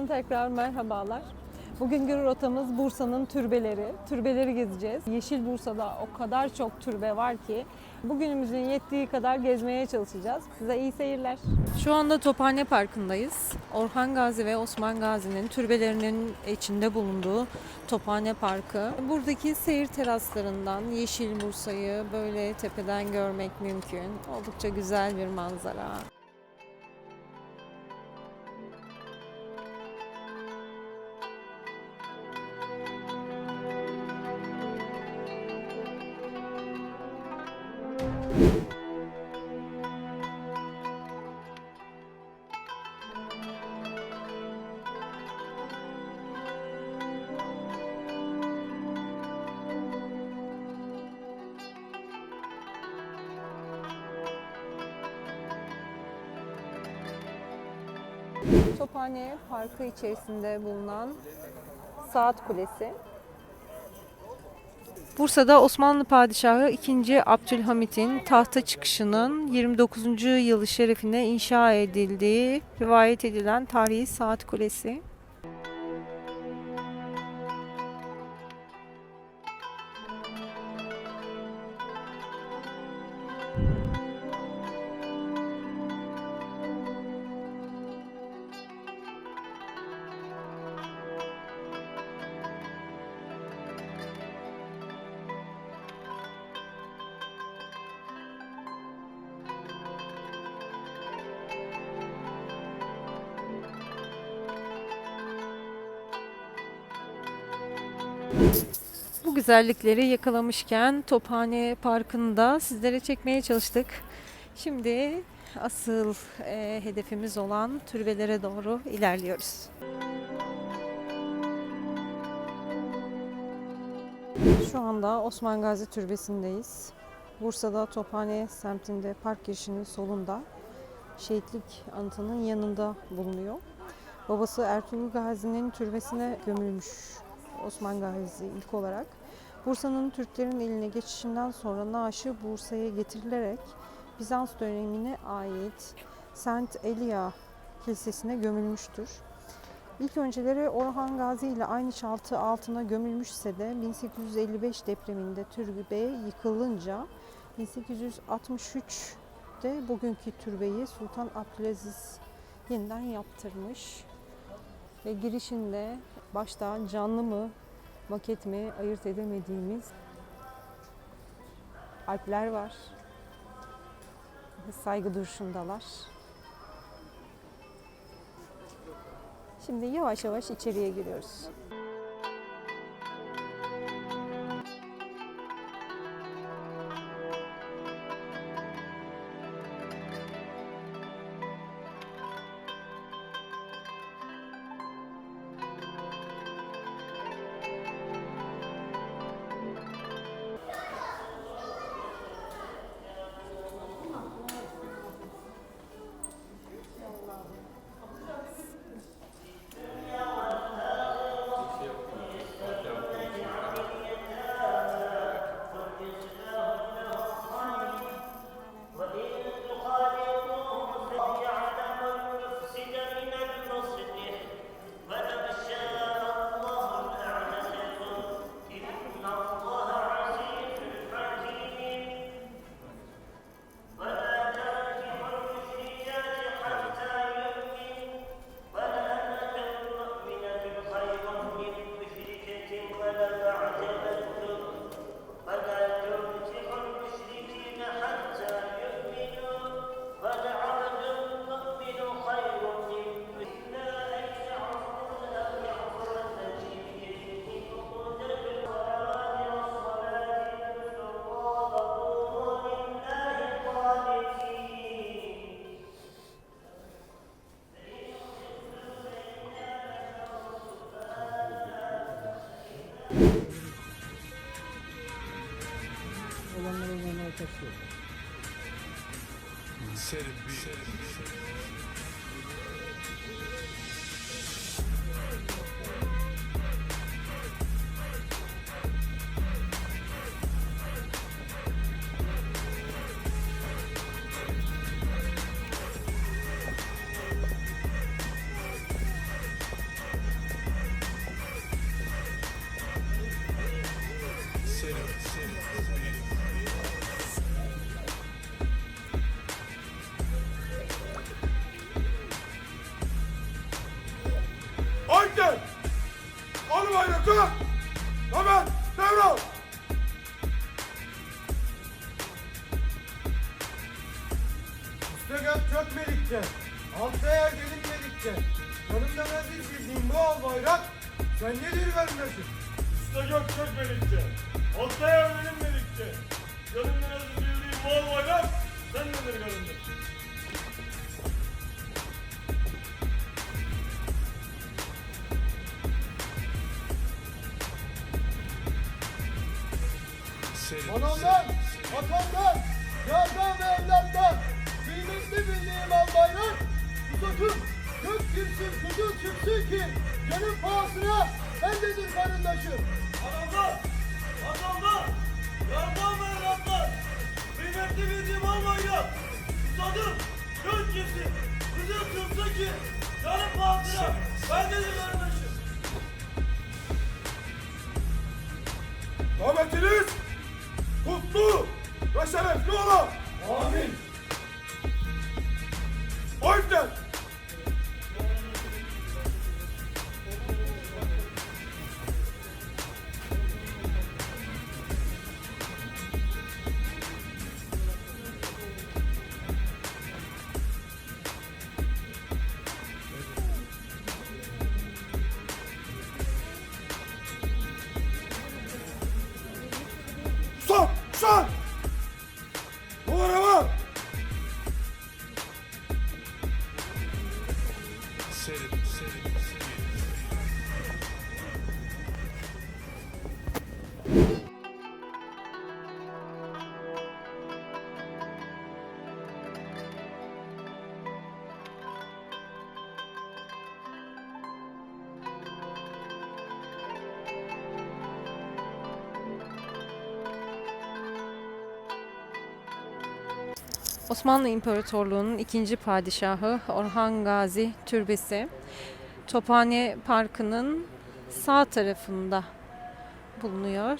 Bursa'dan tekrar merhabalar. Bugünkü rotamız Bursa'nın türbeleri. Türbeleri gezeceğiz. Yeşil Bursa'da o kadar çok türbe var ki bugünümüzün yettiği kadar gezmeye çalışacağız. Size iyi seyirler. Şu anda Tophane Parkı'ndayız. Orhan Gazi ve Osman Gazi'nin türbelerinin içinde bulunduğu Tophane Parkı. Buradaki seyir teraslarından Yeşil Bursa'yı böyle tepeden görmek mümkün. Oldukça güzel bir manzara. Tophane Parkı içerisinde bulunan Saat Kulesi. Bursa'da Osmanlı Padişahı 2. Abdülhamit'in tahta çıkışının 29. yılı şerefine inşa edildiği rivayet edilen tarihi Saat Kulesi. Bu güzellikleri yakalamışken Tophane Parkı'nda sizlere çekmeye çalıştık. Şimdi asıl e, hedefimiz olan türbelere doğru ilerliyoruz. Şu anda Osman Gazi Türbesi'ndeyiz. Bursa'da Tophane semtinde park girişinin solunda şehitlik anıtının yanında bulunuyor. Babası Ertuğrul Gazi'nin türbesine gömülmüş Osman Gazi ilk olarak. Bursa'nın Türklerin eline geçişinden sonra naaşı Bursa'ya getirilerek Bizans dönemine ait Saint Elia Kilisesi'ne gömülmüştür. İlk önceleri Orhan Gazi ile aynı çatı altına gömülmüşse de 1855 depreminde türbe yıkılınca 1863'te bugünkü türbeyi Sultan Abdülaziz yeniden yaptırmış. Ve girişinde başta canlı mı maket mi ayırt edemediğimiz alpler var. Saygı duruşundalar. Şimdi yavaş yavaş içeriye giriyoruz. Olanların yanına taşıyor. Serin bir oyna kalk. Hemen devral. Üste çökmedikçe, altta yer gelinmedikçe, yanımda nasıl çizdiğim bu al bayrak, sen nedir vermesin? Üste gök çökmedikçe, altta yer gelinmedikçe, yanımda nasıl canım pahasına bendedir karındaşım. Adamlar, adamlar, yardan ve evlatlar, kıymetli bildiğim almayla, susadım, gök kesin, kızıl çıksın ki, canım pahasına, ben dedim kardeşim. Davetiniz kutlu ve şerefli ola. Amin. Osmanlı İmparatorluğu'nun ikinci padişahı Orhan Gazi Türbesi Tophane Parkı'nın sağ tarafında bulunuyor.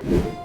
Amin.